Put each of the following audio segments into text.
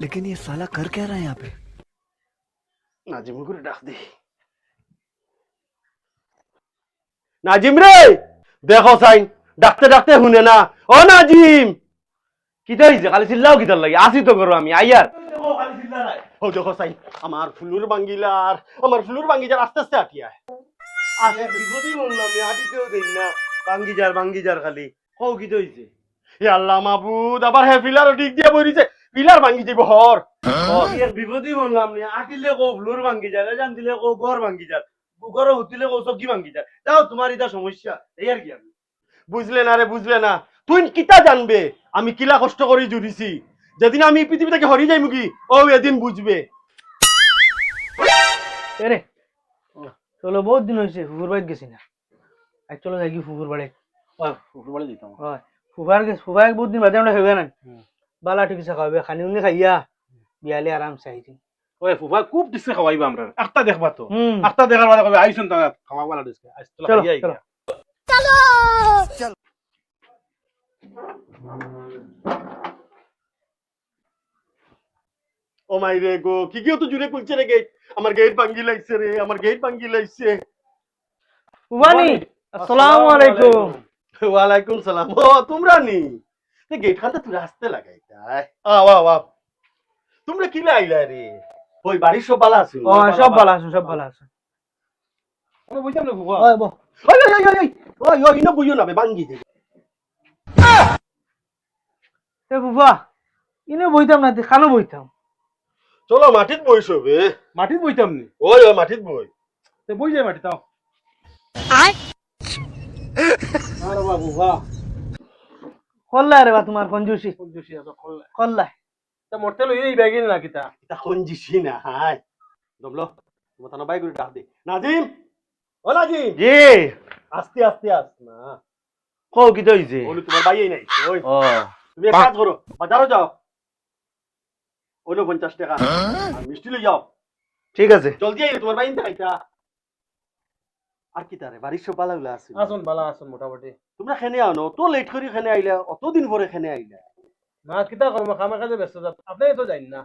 लेकिन ये साला कर क्या रहा है यहाँ पे নাজিম করে ডাক দি নাজিম রে দেখো সাইন ডাকতে ডাকতে শুনে না ও নাজিম কিতা হইছে খালি চিল্লাও কিতার লাগে আসি তো করো আমি আইয়ার ও দেখো সাইন আমার ফুলুর বাঙ্গিলার আমার ফুলুর বাঙ্গিজার আস্তে আস্তে আটিয়া আস্তে বিপদই বললাম আমি আটিতেও দেই না বাঙ্গিজার বাঙ্গিজার খালি ও কিতা হইছে এ আল্লাহ মাবুদ আবার হে ফিলার ঠিক দিয়ে বইরিছে ফিলার ভাঙ্গি যাইব হর বিপদই বললাম নি আটিলে কো ফ্লোর ভাঙ্গি যায় জান দিলে কো ঘর ভাঙ্গি যায় ঘর হুতিলে কো চকি ভাঙ্গি যায়। তাও তোমার এটা সমস্যা এই আর কি আমি বুঝলে না রে বুঝলে না। তুই কিতা জানবে? আমি কিলা কষ্ট করে জুড়িছি যেদিন আমি পৃথিবী থেকে হরি যাই মুগি ও এদিন বুঝবে। এরে চলো বহুত দিন হয়েছে ফুফুর বাড়িতে গেছি না। আজ চলো যাই কি ফুফুর বাড়ি বলে দিতাম হয় ফুফার গেছে ফুফার বহুত দিন বাদে আমরা হইবে না বালা ঠিক আছে খাওয়াবে খানি উনি খাইয়া বিয়ালে আরামসে আইছি ওই ফুফা খুব ডিসকে খাওয়াইবা আমরা একটা দেখবা তো একটা দেখার বাদে কবে আইছুন তা খাওয়াবা না ডিসকে চলো, চলো। ও মাই রে গো কি কি তো জুড়ে খুলছে রে গেট আমার গেট ভাঙ্গি লাগছে রে আমার গেট ভাঙ্গি লাগছে ফুফানি আসসালামু আলাইকুম ওয়ালাইকুম সালাম ও তোমরা নি তে গেট তুই আসতে লাগাই তাই। আ ওয়া ওয়া। তোমরা কি লাইলা রে? ওই বাড়ির সব ভালো আছে ও সব ভালো আছে সব ভালো আছে। আমরা বুঝতাম না ফুফা ওই বহ। ওই ওই ওই ওই ওই ওই ইনো বুঝো না বে ভাঙ্গি দে এ ইনে বইতাম না খানো বইতাম। চলো মাটিত বইছো বে। মাটিত বইতাম নি? ওই ওই মাটিত বই। তে বই যায় মাটি তাও আরে বাবু। কল্লা রে বা তোমার কঞ্জুসি কোন জুসি আছে খোল্লা কল্লা তা মরতে লই এই ব্যাগিন না কিতা। এটা কঞ্জিসি না হাই। দমলো তোমার বাই করে ডাক দে। নাজিম! ও নাজিম! জি। আস্তে আস্তে আস না। কও কি হইছে? বলি তোমার বাইই নাই ওই ও। তুমি এক কাজ করো বাজারও যাও। ওইলো পঞ্চাশ টাকা। আর মিষ্টি লই যাও। ঠিক আছে। জলদি আইলে তোমার বাইন দেখাইতা। আর কি তারে বাড়ির সব পালাগুলো আছে আসুন বালা আসুন মোটামুটি। তোমরা খেনে আনো অত লেট করে খেনে আইলা অতদিন পরে খেনে আইলা না কিতা করব খামা কাজে ব্যস্ত যাত আপনি তো জানি না।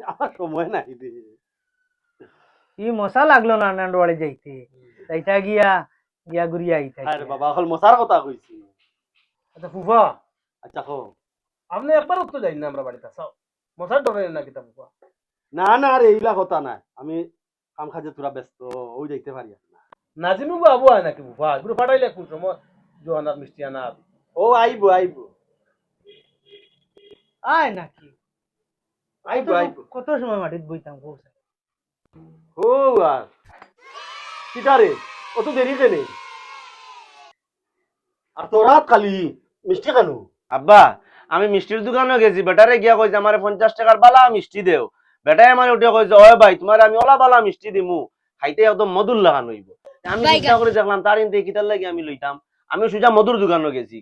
আমার সময় নাই রে ই মশা লাগল না নান্ড যাইতে। যাইতা গিয়া গিয়া ঘুরিয়া আইতা আরে বাবা হল মশার কথা কইছি আচ্ছা ফুফা। আচ্ছা হো আপনি একবার তো জানি না আমরা বাড়িতে চাও মশার ডরে না কিতা ফুফা? না না আরে এইলা কথা নাই। আমি কাম কাজে তোরা ব্যস্ত ওই যাইতে পারি আর না নাজিমু আবু আয় নাকি ফুফা এগুলো ফাটাইলে কোন সময় জোয়ানার মিষ্টি আনার ও আইবো আইবো। আয় নাকি? আইবো আইবো। কত সময় মাটিত বইতাম ও আর কিটারে অত দেরি কেনে আর তোরা খালি মিষ্টি খানু? আব্বা আমি মিষ্টির দোকানে গেছি বেটারে গিয়া কইছে আমার পঞ্চাশ টাকার বালা মিষ্টি দেও। বেটাই আমার উঠে কইছে ওই ভাই তোমার আমি ওলা বালা মিষ্টি দিমু। খাইতে একদম মধুর লাগানো হইব। আমি চিন্তা করে দেখলাম তার ইনতে কিতার লাগে আমি লইতাম। আমি সোজা মধুর দোকানে গেছি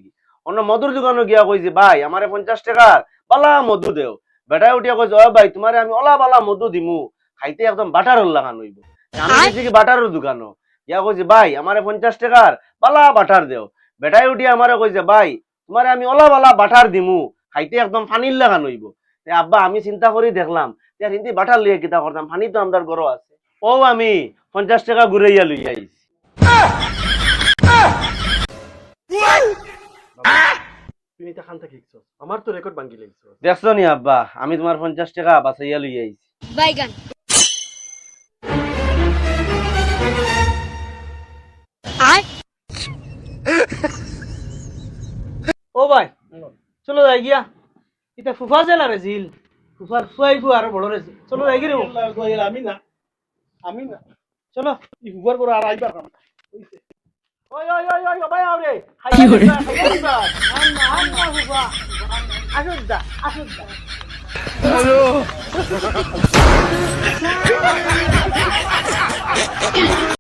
অন্য মধুর দোকানে গিয়া কইছে ভাই আমার পঞ্চাশ টাকার বালা মধু দেও। বেটাই উঠিয়া কইছে ওই ভাই তোমার আমি ওলা বালা মধু দিমু। খাইতে একদম বাটারর লাগানো হইব। আমি গেছি কি বাটারের দোকানও। গিয়া কইছে ভাই আমার পঞ্চাশ টাকার বালা বাটার দেও। বেটাই উঠিয়া আমারে কইছে ভাই তোমারে আমি ওলা বালা বাটার দিমু। খাইতে একদম ফানির লাগানো হইব। আব্বা আমি চিন্তা করি দেখলাম হিন্দি বাটার লিয়ে কিতা করতাম? ফানি তো আমার গরো আছে। ও আমি পঞ্চাশ টাকা ঘুরাইয়া লই আইছি। তুমি এটা খান থাকি আমার তো রেকর্ড ভাঙ্গি লাগছো। দেখছ নি আব্বা আমি তোমার পঞ্চাশ টাকা বাঁচাইয়া লই আইছি। বাইগান। ও ভাই চলো যাই গিয়া। এটা ফুফা জেল আরে জিল ফুফার ফুয়াই গু আরও বড় রে চলো যাই গিয়ে আমি না। আমি না চলো ই ফুফার করে আর আইবার না ওই ওই ওই ওই ভাই আরে আন না আন না ফুফা আসুন দা আসুন দা